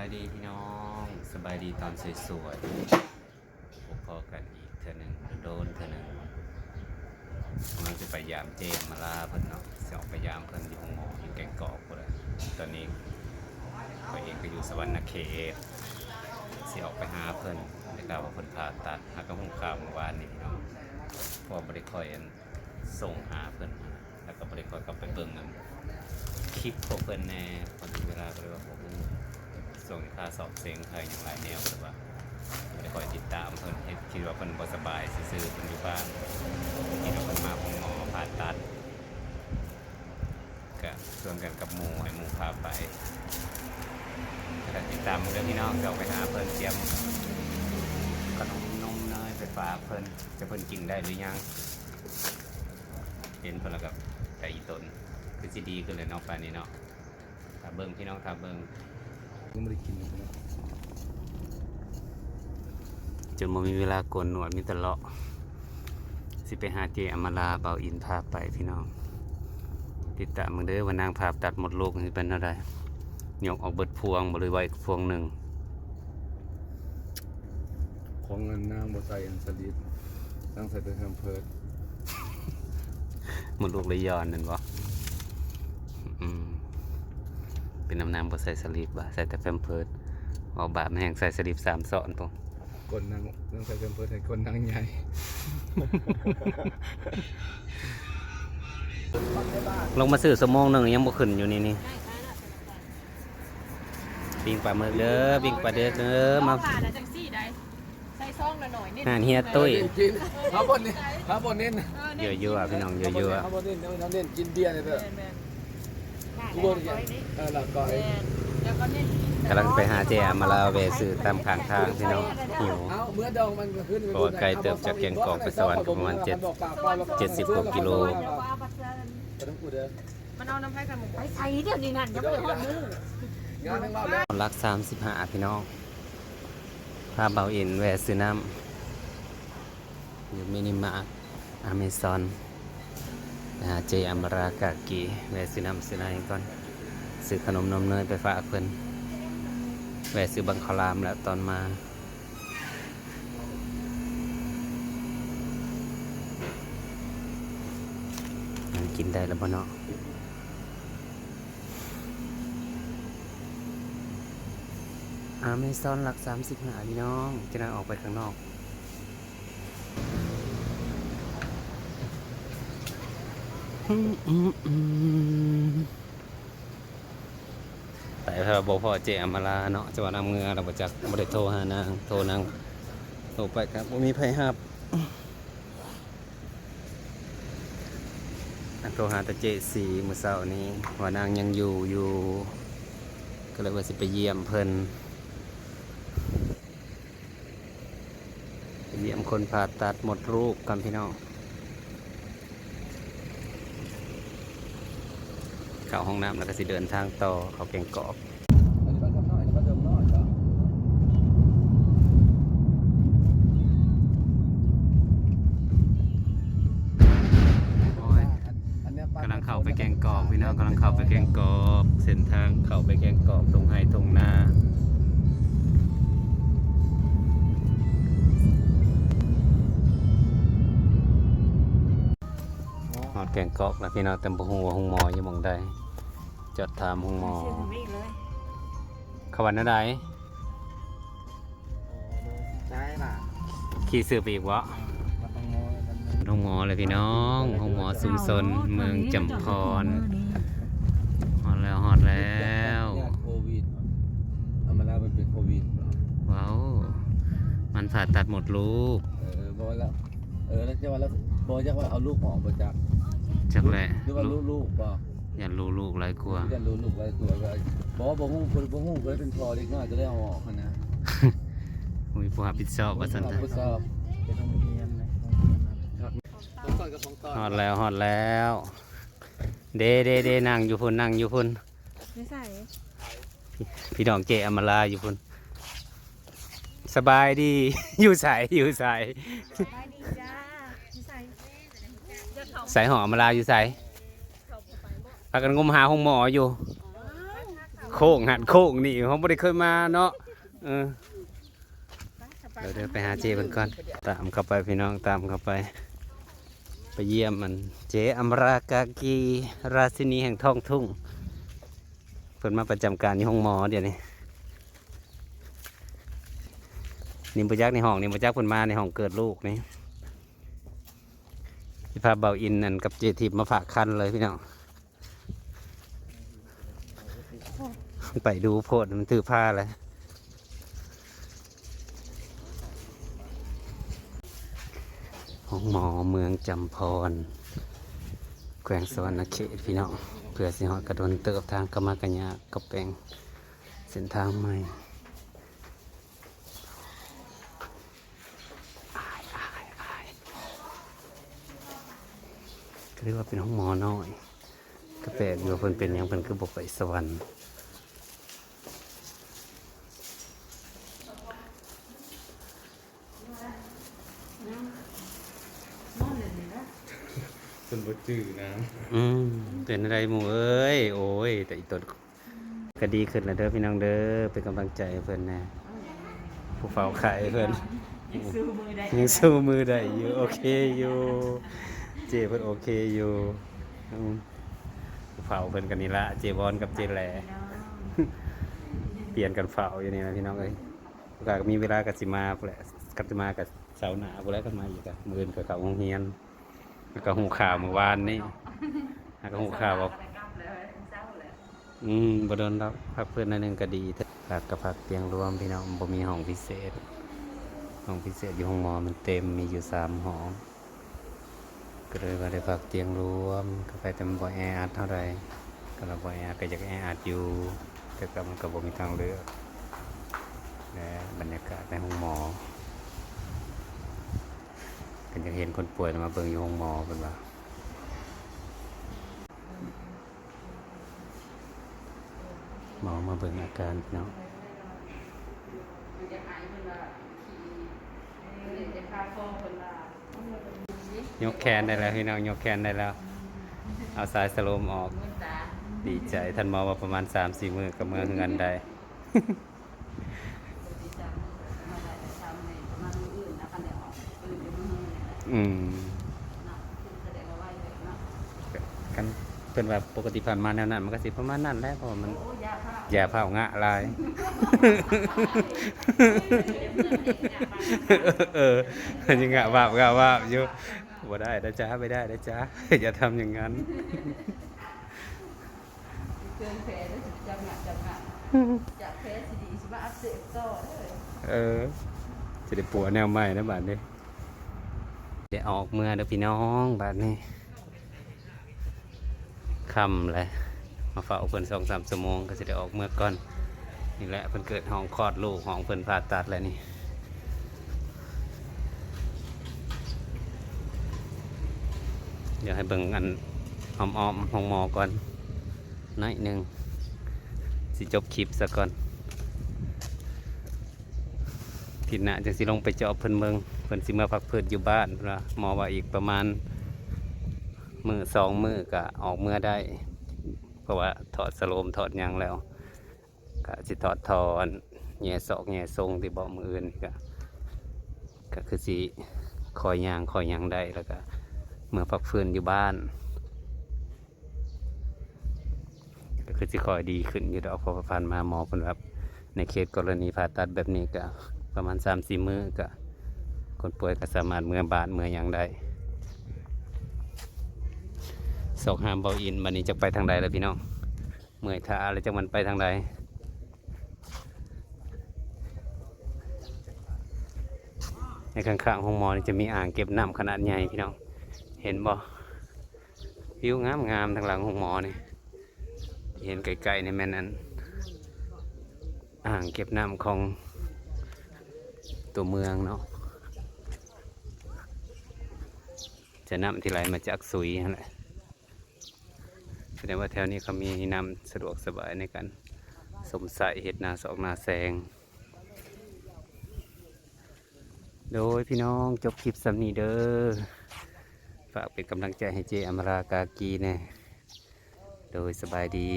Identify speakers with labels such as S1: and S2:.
S1: ายดีพี่น้องสบายดีตอนสวยๆพบพอกันอีกเท่านึงโดนเท่านึงมันจะไปยามเจมมาลาเพิ่นเนาะจะออกไปยามเพิ่นอยู่หงหมออยู่แกงกอกพุ่นแหละตอนนี้ตัวเองก็อยู่สวรรณเขตสิออกไปหาเพิ่นได้ข่าวว่าเพิ่นผ่าตัดหากระหุ่งข่าวเมื่อวานนี้พี่น้องเพอบริคอยนส่งหาเพิ่นแล้วก็บริคอยกลับไปเบิ่งกันคลิปพวกเพิ่นแน่พอถึงเวลาก็เลยว่าพวกเพิ่น ส่งค่าสอบเสียงใครอย่างไรแนวหรือว่าไม่ได้คอยติดตามเพิ่นเฮ็ดคิดว่าเพิ่นบ่สบายซื่อๆเพิ่นอยู่บ้านคิดว่าเพิ่นมาองหมอผ่าตัดก็ชวนกันกับหมู่ให้หมู่พาไปก็ติดตามเรื่องพี่น้องจะออกไปหาเพิ่นเตรียมขนมนมเนยไปฝากเพิ่นจะเพิ่นกินได้หรือยังเห็นเพิ่นแล้วกับใจอีตนคือสิดีขึ้นเลยเนาะปานนี้เนาะถ้าเบิ่งพี่น้องถ้าเบิ่ง
S2: ก็ไม่ได้กินเลยนะ
S1: จนบ่มีเวลาโกนหนวดมีแต่เลาะสิไปหาเจอมราเบาอินพาไปพี่น้อง ติดตามมึงเด้อว่านางพาตัดหมดลูกสิเป็นอะไรยกออกเบิดพวงบ่หรือไว้พวงหนึ่ง
S2: ของเงินน้ำบใส่อันสลิดตั้งใส่เป็นแคมเพิร์ด
S1: หมดลูกเลยย้อนนั่นบ่อืม เป็นน้ำน้ำบ่ใส่สลิปบ่ใส่แต่แฟมเพิร์ดเอาบาปมาแห่งใส่สลิปสามซ้อนพง
S2: กดนางตั้งใส่แคมเพิร์ดให้กดนางใหญ่
S1: ลงมาซื้อสมองหนึ่งยังบ่ขึ้นอยู่นี่นี่ปิ้งปลาหมึกเด้อปิ้งปลาเด้อเด้อมา
S3: ผ่านแล้วจังซี่ได้ใส่ซองละหน่อยนิด
S1: หานเฮียตุ้ย
S2: กินครับบนนี่ครับบนเน้น
S1: เยอะๆอะพี่น้องเยอะๆอะ
S2: ครับบนเน้นน้ำเน้นกินเบียร์เลยเถอะ
S3: แม่น
S2: กูบนกินเออหลักก่อย
S3: ๆแล้วก็เน้น
S1: กำลังไปหาเจอามาลาเวซื้อตามข้างทางพี่น้องหิว
S2: เอาเมื่อดองมันก็ขึ้น
S1: โอ้ไกลเติบจากแกงกอกไปสวรรค์ก็ประมาณเจ็ดเจ็ดสิบกว่ากิโล
S3: เดี๋ยวว่าบัดเซิน
S2: ไปต้องกูเด้อ
S3: มันเอาน้ำไผ่กันหมู
S4: ไปใส่เดี๋ยวนี้นั่นยังไม่ได้หอดมือ
S2: งานทั้งรอบแล้ว
S1: รักสามสิบห้าพี่น้องพาเบาอินแวะซื้อน้ำอยู่มินิมาร์ทอเมซอน เจอามรากากีแวะซื้อน้ำซื้ออะไรก่อนซื้อขนมนมเนยไปฝากเพิ่นแวะซื้อบังคลามแล้วตอนมาันกินได้แล้วบ่เนาะอเมซอนหลักสามสิบหาพี่น้อง จะนั่งออกไปข้างนอก แต่ถ้าบอกพ่อเจอมาลาเนาะจะว่านำเงือเราบจักบริโทรหานางโทรนางโทรไปครับมีไผหับโทรหาแต่เจสีมือเช้านี้ว่านางยังอยู่อยู่ ก็เลยว่าสิไปเยี่ยมเพิ่นเยี่ยมคนผ่าตัดหมดรูปกันพี่น้อง เข้าห้องน้ำแล้วก็สิเดินทางต่อเขาเก่งกอบ
S2: อันนี้บ้านคำน้อยอันนี้บ้านเดิมน้อยครับอันนี้บ้น
S1: กำลังเข้าไปแกงกอกพี่น้องกำลังเข้าไปแกงกอกเส้นทางเข้าไปแกงกอกตรงไฮตรงนาหอดแกงกอกแล้วพี่น้องแต่บ่ฮู้ว่าห้องหมออยู่หม่องใด จอดถามห้องหมอ
S4: ซื้อนี่เลย
S1: เขาวันนั้นใด
S2: ใช่ป่ะ
S1: ขี่สืบอีกวะ
S2: มาต้องงอมัน
S1: ห้องหมอเลยพี่น้องห้องหมอสุมสนเมืองจำพรฮอดแล้วฮอดแล้ว
S2: เนี่ยโควิดเอามาแล้วมันเป็นโควิด
S1: ว้าวมันผ่าตัดหมดลูก
S2: เออบอกว่าแล้วเออแล้วจะว่าแล้วบอกจะว่าเอาลูกออกมาจาก
S1: จักแหละ
S2: หรือว่าลูกลูกป่ะ
S1: อ ย่ารู้ลูกไรกลัว
S2: ที่จะรู้ลูกไว้ตัวก็บอกว่าบ่ฮู้คนบ่ฮู้เคยเป็นพอเด็กน้อยก็ได้เอาออกนะ
S1: มีผู้รับผิดชอบว่าสัน
S2: ท
S1: ทะ
S2: ดสอบเป็นโรงเรียนนะสองตอนกับสองตอน
S1: ฮอดแล้วฮอดแล้ว เดเดเดนั่งอยู่พุ่นนั่งอยู่พุ่น
S3: ไม่ใส่
S1: พี่น้องเจอมลาอยู่พุ่นสบายดีอยู่ใสอยู่ใส
S3: สบายดีจ้าไม่ใส่จะเข้า
S1: ใสหอมลาอยู่ใส
S3: เข้า
S1: กันงมหาห้องหมออยู่ โค้งหันโค้งนี่เขาไม่ได้เคยมาเนาะเออเดี๋ยวเดี๋ยวไปหาเจเพิ่นก่อน ตามเข้าไปพี่น้องตามเข้าไป ไปเยี่ยมมัน เจอัมรากากีราชินีแห่งท้องทุ่งเพิ่นมาประจำการที่ห้องหมอเดี๋ยวนี้นิมปยักษ์ในห้องนิมปยักษ์เพิ่นมาในห้องเกิดลูกนี่ที่พาเบาอินนั่นกับเจทิพมาฝากคันเลยพี่น้อง ไปดูโพดมันถือผ้าเลยห้องหมอเมืองจำพร แขวงสวรรณเขตพี่น้องเพื่อสิหอกระโดนเติบทางกรรมกัญญากระแปงเส้นทางใหม่อายอาเรียกว่าเป็นห้องหมอน้อย ก็แปลกอยู่ว่าเพิ่นเป็นหยังเพิ่นคือบอกไปสวรรค์
S2: นบ่จื้อนะ
S1: อืมเป็นอะไรหมูเอ้ย โอ้ย แต่อีกตัวก็ดีขึ้นแล้วเด้อพี่น้องเด้อเป็นกำลังใจให้เพื่อนนะผู้เฝ้าไข่เพื่อนยังสู้มือได้อยู่โอเคอยู่เจเพื่อนโอเคอยู่อืมผู้เฝ้าเพื่อนกันนี่ละเจบอลกับเจแหลเปลี่ยนกันเฝ้าอยู่นี่นะพี่น้องเอ้ยโอกาสมีเวลากับสิมาพุ่นแหละกับสิมากับเสาร์หนาพุ่นแหล้วกันมาอีกอะมือนกับเขาโรงเรียน แล้วก็หูข่าวเมื่อวานนี่แล้วก็หูข่าวบอกอืมบโดนแล้วพักเพื่อนนอยหนึงก็ดีพักกับพักเตียงรวมพี่น้องบ่มีห้องพิเศษ ห้องพิเศษอยู่ห้องหมอมันเต็มมีอยู่สามห้องก็เลยว่าได้พักเตียงรวมก็ไปแต่มันบ่แออัดเท่าไรก็เราบ่แออัดก็อยากแออัดอยู่ แต่ก็มันก็บ่มีทางเลือกและบรรยากาศในห้องหมอันจะเห็นคนป่วยมาเบิ่งอยู่ห้องหมอเป็นว่าหมอมาเบิ่งอาการพี่น้องยกแขนได้แล้วพี่น้องยกแขนได้แล้ว เอาสายสโลมออก ดีใจท่านหมอว่าประมาณ3-4มือกับมือเงินได้ อืมกันเป็นแบบปกติผ่านมาแนวนั้นมันก็สิประมาณนั้นแหละเพราะว่ามันอย่าเผางะลายเออมันยังงะวาบงะวาบอยู่บ่ได้นะจ๊ะไม่ได้นะจ๊ะอย่าทำอย่างนั้น
S3: เกินแผลแล้วสิจำหนักจำหนักจากแผลสิดีสิว่าอักเสบต่อเลย
S1: เออจะได้ปัวแนวใหม่นะบาดนี้ เดี๋ยวออกเมื่อเด้อพี่น้องบาดนี้คำเลยมาเฝ้าเพิ่นสองสามชั่วโมงก็จะได้ออกเมื่อก่อนนี่แหละเพิ่นเกิดห้องคลอดลูกห้องเพิ่นผ่าตัดแล้วนี่เดี๋ยวให้เบิ่งอันอ้อมๆห้องหมอก่อนน้อยหนึ่งสิจบคลิปซะก่อนทิศหน้าจังสิลงไปเจาะเพิ่นเมือง เพิ่นสิมาพักเพิ่นอยู่บ้านนว่าหมอว่าอีกประมาณมือสองมือก็ออกเมื่อได้ เพราะว่าถอดสโลมถอดยังแล้วก็สิถอดทอนแง่ศอกแง่ทรงที่บอกมืออื่นนี่ก็ก็คือสิคอยยางคอยยังได้แล้วก็เมื่อพักฟื้นอยู่บ้าน ก็คือสิคอยดีขึ้นอยู่ดอกพอผ่านมาหมอเพิ่นว่าในเคสกรณีผ่าตัดแบบนี้ก็ประมาณสามสี่มือก็ คนป่วยก็สามารถเมื่อบานเมื่ออย่างใดสอกหามเบาอินวันนี้จะไปทางใดแล้วพี่น้อง เมื่อยท่าอะไรจะมันไปทางใดในข้างๆห้องหมอนี่จะมีอ่างเก็บน้ำขนาดใหญ่พี่น้อง เห็นบ่วิวงามงามๆทางหลังห้องหมอนี่เห็นไกลๆในแม่นั้น อ่างเก็บน้ำของตัวเมืองเนาะ จะน้ำที่ไหลมาจากสุยนั่นแหละแสดงว่าแถวนี้เขามีน้ำสะดวกสบายในการสมใส่เห็ดนาสอกนาแซง โดยพี่น้องจบคลิปสำนีเด้อฝากเป็นกำลังใจให้เจอมรากากีแน่โดยสบายดี